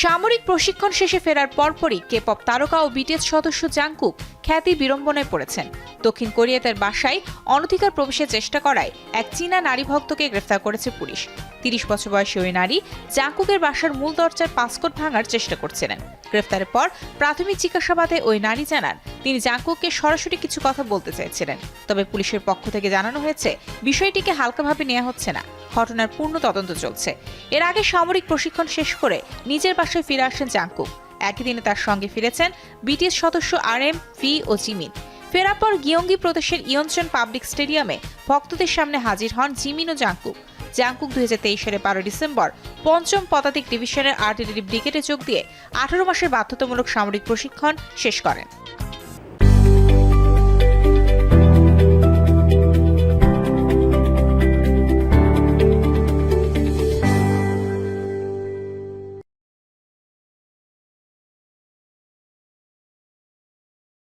সামরিক প্রশিক্ষণ শেষে ফেরার পরপরই কে পপ তারকা ও বিটিএস সদস্য জাংকুক খ্যাতি বিড়ম্বনায় পড়েছেন। দক্ষিণ কোরিয়াতের বাসায় অনধিকার প্রবেশের চেষ্টা করায় এক চীনা নারী ভক্তকে গ্রেফতার করেছে পুলিশ। তিরিশ বছর বয়সী ওই নারী জাংকুকের বাসার মূল দরজার পাসকোট ভাঙার চেষ্টা করছিলেন। গ্রেফতারের পর প্রাথমিক জিজ্ঞাসাবাদে ওই নারী জানান তিনি জাংকুককে সরাসরি কিছু কথা বলতে চাইছিলেন। তবে পুলিশের পক্ষ থেকে জানানো হয়েছে, বিষয়টিকে হালকাভাবে নেওয়া হচ্ছে না। ঘটনার পূর্ণ তদন্ত চলছে। এর আগে সামরিক প্রশিক্ষণ শেষ করে নিজের বাসায় ফিরে আসেন জাংকুক একই দিনে তার সঙ্গে ফিরেছেন বিটিএস সদস্য আর এম ফি ও জিমিন। ফেরার পর গিয়ঙ্গি প্রদেশের ইয়নচন পাবলিক স্টেডিয়ামে ভক্তদের সামনে হাজির হন জিমিন ও জাংকুক জাংকুক দুই হাজার তেইশ সালের বারো ডিসেম্বর পঞ্চম পদাতিক ডিভিশনের আর্টিলারি ব্রিগেডে যোগ দিয়ে আঠারো মাসের বাধ্যতামূলক সামরিক প্রশিক্ষণ শেষ করেন।